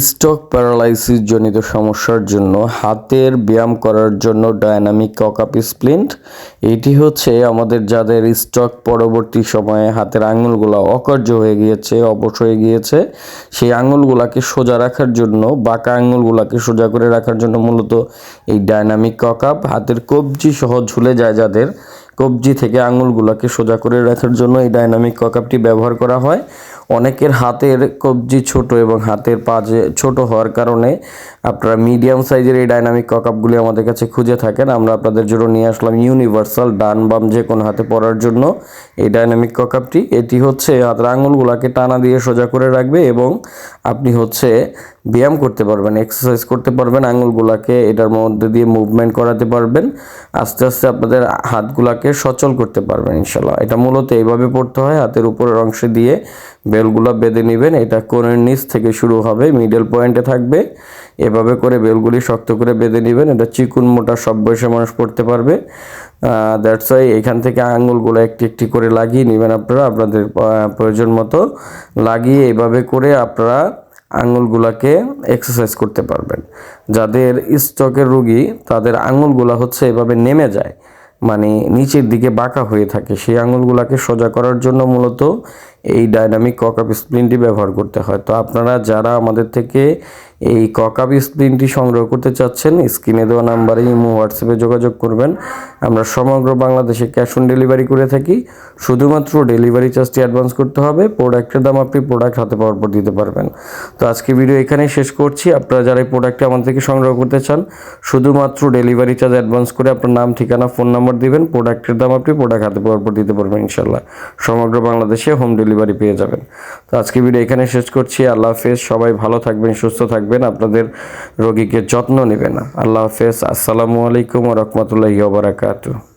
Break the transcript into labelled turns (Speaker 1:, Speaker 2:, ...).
Speaker 1: Stroke paralysis জনিত সমস্যার জন্য হাতের ব্যায়াম করার জন্য ডায়নামিক ককাপ স্প্লিন্ট। এটি হচ্ছে আমাদের যাদের স্টক পরবর্তী সময়ে হাতের আঙুলগুলো অকার্য হয়ে গিয়েছে, অবশ হয়ে গিয়েছে, সেই আঙুলগুলাকে সোজা রাখার জন্য, বাঁকা আঙুলগুলাকে সোজা করে রাখার জন্য মূলত এই ডায়নামিক ককাপ হাতের কবজি সহ ঝুলে যায় যাদের, কবজি থেকে আঙুলগুলোকে সোজা করে রাখার জন্য এই ডায়নামিক ককাপটি ব্যবহার করা হয়। অনেকের হাতের কবজি ছোট এবং হাতের পাজে ছোট হওয়ার কারণে আপনারা মিডিয়াম সাইজের এই ডাইনামিক ককাপগুলি আমাদের কাছে খুঁজে থাকেন। আমরা আপনাদের জন্য নিয়ে আসলাম ইউনিভার্সাল ডান বাম যে কোনো হাতে পরার জন্য এই ডাইনামিক ককাপটি এটি হচ্ছে হাতের আঙুলগুলোকে টানা দিয়ে সোজা করে রাখবে এবং আপনি হচ্ছে ব্যায়াম করতে পারবেন, এক্সারসাইজ করতে পারবেন, আঙুলগুলাকে এটার মধ্যে দিয়ে মুভমেন্ট করাতে পারবেন, আস্তে আস্তে আপনাদের হাতগুলাকে সচল করতে পারবেন ইনশাল্লাহ এটা মূলত এইভাবে পড়তে হয়, হাতের উপরের অংশে দিয়ে বেলগুলো বেঁধে নেবেন। এটা কোণের নিচ থেকে শুরু হবে মিডল পয়েন্টে থাকবে। এভাবে করে বেলগুলি শক্ত করে বেঁধে নেবেন। এটা চিকুন মোটা, সব বয়সে মানুষ পড়তে পারবে। দ্যাটস ওয়াই এখান থেকে আঙুলগুলো একটি একটি করে লাগিয়ে নেবেন আপনারা, আপনাদের প্রয়োজন মতো। লাগিয়ে এভাবে করে আপনারা আঙুলগুলাকে এক্সারসাইজ করতে পারবেন। যাদের স্ট্রোকের রোগী, তাদের আঙুলগুলা হচ্ছে এভাবে নেমে যায়। মানে নিচের দিকে বাঁকা হয়ে থাকে। সেই আঙুলগুলাকে সোজা করার জন্য মূলত এই ডাইনামিক ককাপ স্প্লিনটি ব্যবহার করতে হয়। তো আপনারা যারা আমাদের থেকে এই ককাপ স্প্লিনটি সংগ্রহ করতে চাচ্ছেন স্ক্রিনে দেওয়া নাম্বারে ইমো হোয়াটসঅ্যাপে যোগাযোগ করবেন। আমরা সমগ্র বাংলাদেশে ক্যাশ অন ডেলিভারি করে থাকি। শুধুমাত্র ডেলিভারি চার্জটি অ্যাডভান্স করতে হবে। প্রোডাক্টের দাম আপনি প্রোডাক্ট হাতে পাওয়ার পর দিতে পারবেন। তো আজকে ভিডিও এখানেই শেষ করছি। আপনারা যারা এই প্রোডাক্টটি আমাদের থেকে সংগ্রহ করতে চান, শুধুমাত্র ডেলিভারি চার্জ অ্যাডভান্স করে আপনার নাম, ঠিকানা ফোন নাম্বার দিবেন। প্রোডাক্টের দাম আপনি প্রোডাক্ট হাতে পাওয়ার পর দিতে পারবেন ইনশাল্লাহ সমগ্র বাংলাদেশে হোম ডেলিভারি পেয়ে যাবেন। তো আজকে ভিডিও এখানে শেষ করছি। আল্লাহ হাফেজ, সবাই ভালো থাকবেন, সুস্থ থাকবেন। আপনাদের রোগীকে যত্ন নেবেন। আল্লাহ হাফেজ, আসসালামু আলাইকুম রহমতুল্লাহ ওবরাকাতু